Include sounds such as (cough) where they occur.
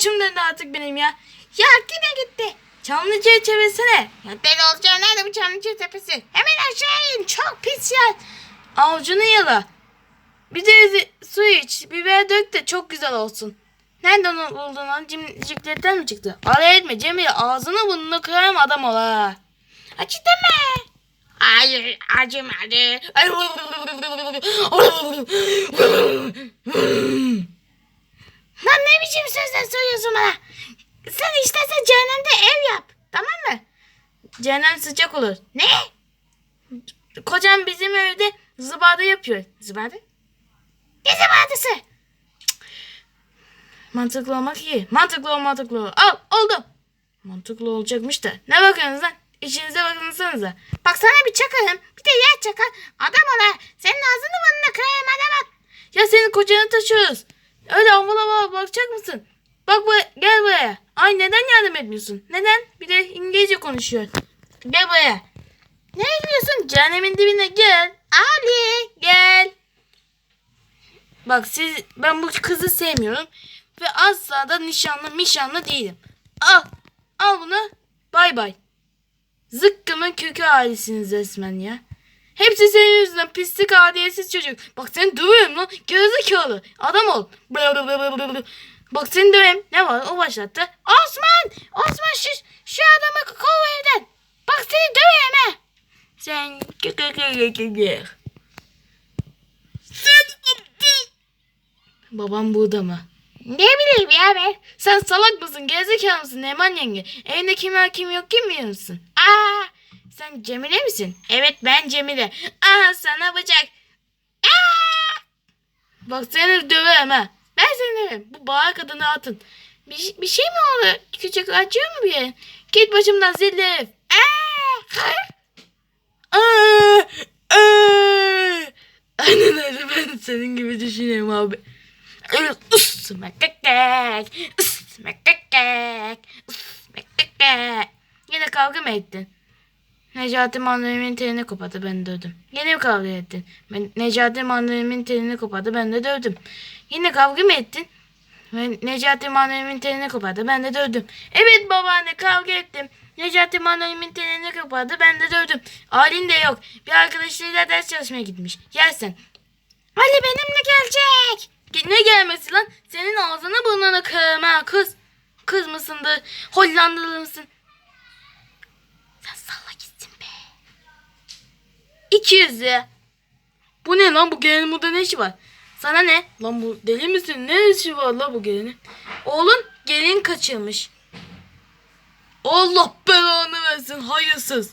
başım döndü artık benim ya. Ya yine gitti. Çamlıca'ya çevirsene. Ya deli olacağı nerede bu Çamlıca tepesi? Hemen aşağı in. Çok pis yer. Avucunu yala. Bir de su iç. Biber dök de çok güzel olsun. Nereden buldun lan? Cimciklerden mi çıktı? Araya etme Cemile. Ağzını burnunu kırarım adam ol ha. Acıdı mı? Hayır acımadı. (laughs) (laughs) Lan ne biçim sözler söylüyorsun bana? Sen istersen cehennemde ev yap. Tamam mı? Cehennem sıcak olur. Ne? Kocam bizim evde zıbada yapıyor. Zıbada? Ne zıbadası? Mantıklı olmak iyi. Mantıklı ol mantıklı ol. Al oldu. Mantıklı olacakmış da. Ne bakıyorsunuz lan? İşinize bakınsanıza. Bak sana bir çakarım. Bir de yer çakar. Adam ola. Senin ağzını burnunu kırarım adam ol. Ya senin kocanı taşıyoruz. Öyle avala bakacak mısın? Bak bu gel buraya. Ay neden yardım etmiyorsun? Neden? Bir de İngilizce konuşuyor. Gel buraya. Ne diyorsun? Cehennemin dibine gel. Ali gel. Bak siz ben bu kızı sevmiyorum ve asla da nişanlı mişanlı değilim. Al. Al bunu. Bay bay. Zıkkımın kökü ailesiniz resmen ya. Hepsi senin yüzünden pislik adiyetsiz çocuk. Bak seni dövüyorum lan. Gerizekalı. Adam ol. Bak seni döveyim. Ne var o başlattı. Osman. Osman şu, şu adamı kov evden. Bak seni döveyim ha. Sen Sen aptal. Babam burada mı? Ne bileyim ya ben. Sen salak mısın? Gerizekalı mısın Neman yenge? Evinde kim var kim yok kim biliyor musun? Aa, sen Cemile misin? Evet ben Cemile. Aa sana bıçak. Bak seni döverim ha. Ben seni döverim. Bu bağır kadını atın. Bir, bir şey mi oldu? Küçük acıyor mu bir yerin? Git başımdan zilli herif. Aa! Aa! Aa! Aynen öyle ben senin gibi düşünüyorum abi. Ismakakak, ısmakakak, ısmakakak. Yine kavga mı ettin? Necati mandolimin telini kopardı ben dövdüm. Yine mi kavga ettin? Ben, Necati mandolimin telini kopardı ben de dövdüm. Yine kavga mı ettin? Ben Necati mandolimin telini kopardı ben de dövdüm. Evet babaanne kavga ettim. Necati mandolimin telini kopardı ben de dövdüm. Halin de yok. Bir arkadaşlarıyla ders çalışmaya gitmiş. Gelsin. Ali benimle gelecek. Ge- Ne gelmesi lan? Senin ağzını burnunu kırarım ha kız. Kız mısındır? Hollandalı mısın? 200 lira. Bu ne lan bu gelenin burada ne işi var? Sana ne? Lan bu deli misin? Ne işi var lan bu gelenin? Oğlun gelin kaçırmış. Allah belanı versin hayırsız.